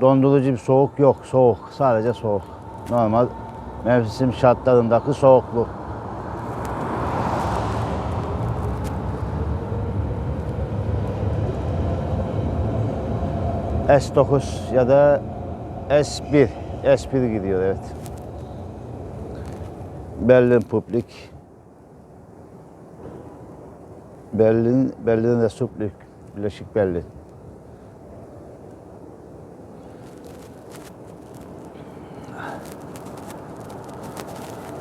dondurucu bir soğuk yok. Soğuk. Sadece soğuk. Normal mevsim şartlarındaki soğukluk. S9 ya da S1. S1 gidiyor evet. Berlin Publik. Berlin, Berlin Republik. Birleşik Berlin.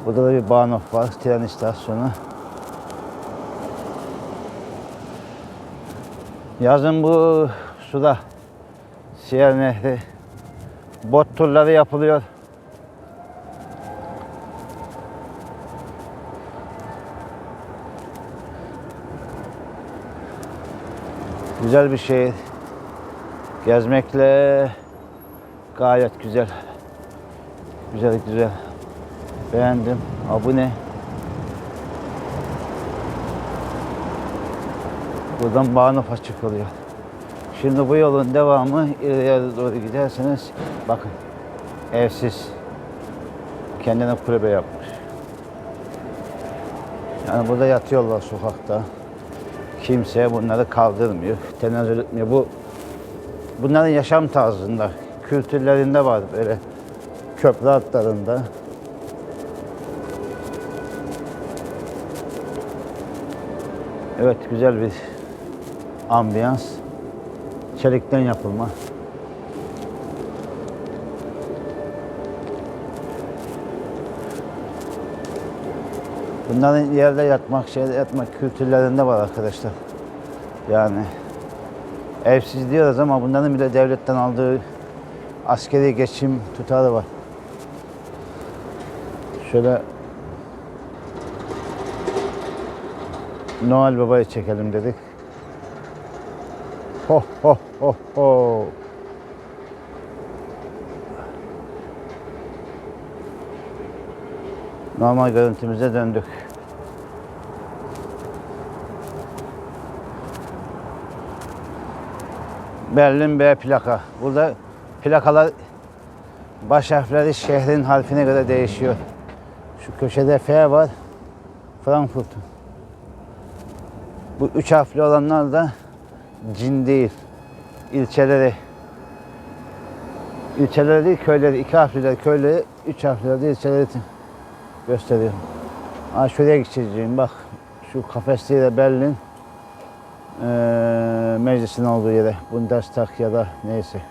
Burada da bir Bahnhof var, tren istasyonu. Yazın bu suda Siyer Nehri bot turları yapılıyor. Güzel bir şehir. Gezmekle gayet güzel. Güzel güzel. Beğendim. Abone. Buradan Bağnaf'a çıkılıyor. Şimdi bu yolun devamı ileriye doğru giderseniz bakın evsiz kendine kulübe yapmış. Yani burada yatıyorlar sokakta. Kimse bunları kaldırmıyor, tenezzül etmiyor. Bu bunların yaşam tarzında, kültürlerinde var böyle köprü hatlarında. Evet güzel bir ambiyans. Çelikten yapılma. Bunların yerde yatmak, şeyde yatmak kültürlerinde var arkadaşlar. Yani evsiz diyoruz ama bunların bile devletten aldığı askeri geçim tutarı var. Şöyle Noel Baba'yı çekelim dedik. Ho ho ho ho. Normal görüntümüze döndük. Berlin B plaka. Burada plakalar baş harfleri şehrin harfine göre değişiyor. Şu köşede F var. Frankfurt. Bu üç harfli olanlar da cin değil. İlçeleri. İlçeleri değil, köyleri. iki harfliler köyleri, üç harfliler de ilçeleri gösteriyor. Ha şuraya geçeceğim bak. Şu kafesliyle Berlin eee meclisin olduğu yere. Bundestag ya da neyse.